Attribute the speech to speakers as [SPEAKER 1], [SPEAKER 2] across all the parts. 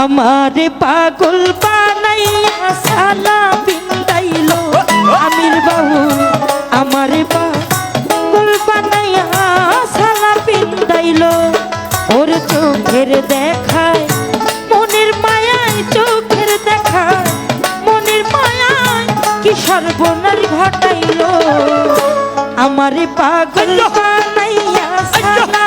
[SPEAKER 1] আমারে পাগল বানাইয়া সালা বিন্দাইলো আমির বাবু আমারে পাগল বানাইয়া সালা বিন্দাইলো ওর চোখের দেখায় মনের মায়ায় চোখের দেখায় মনের মায়ায় কি সর্বনাশ ঘটাইলো। আমারে পাগল বানাইয়া সালা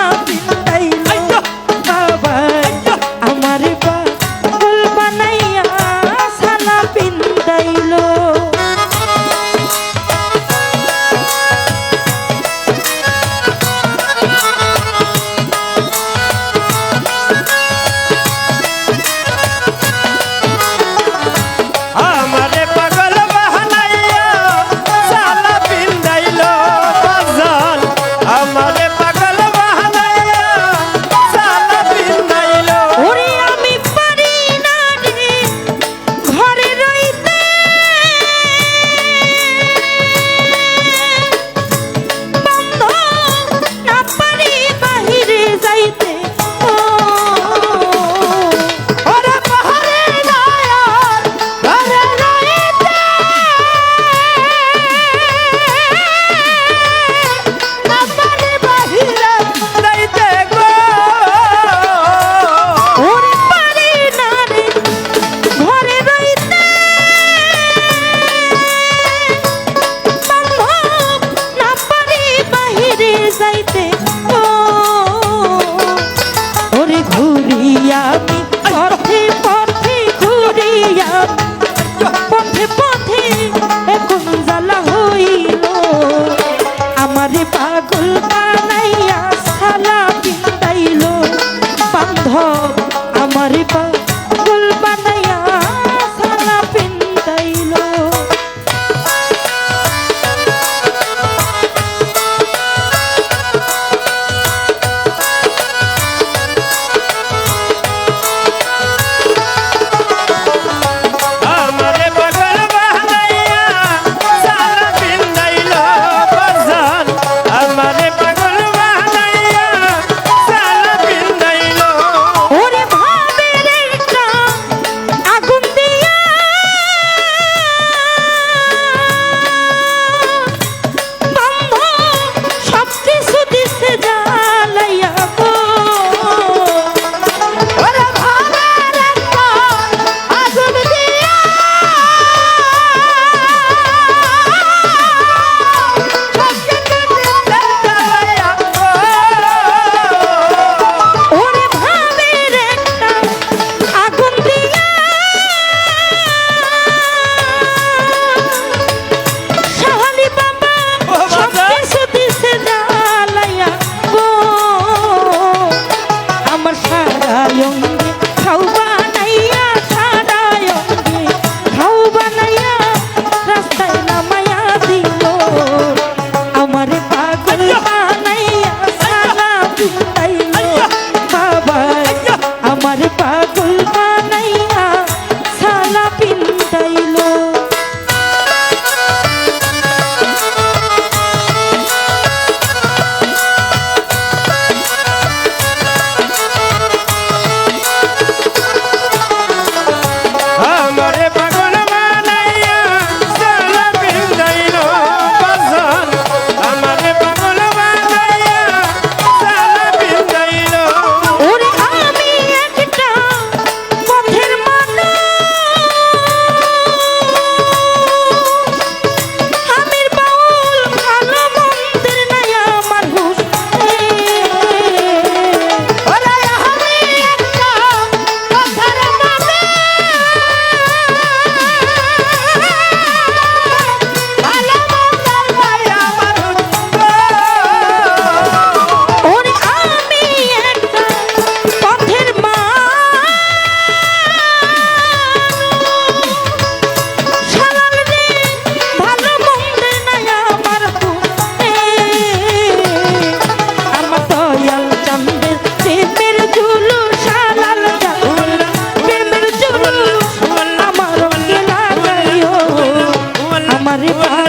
[SPEAKER 1] কালুঙ্গি পারি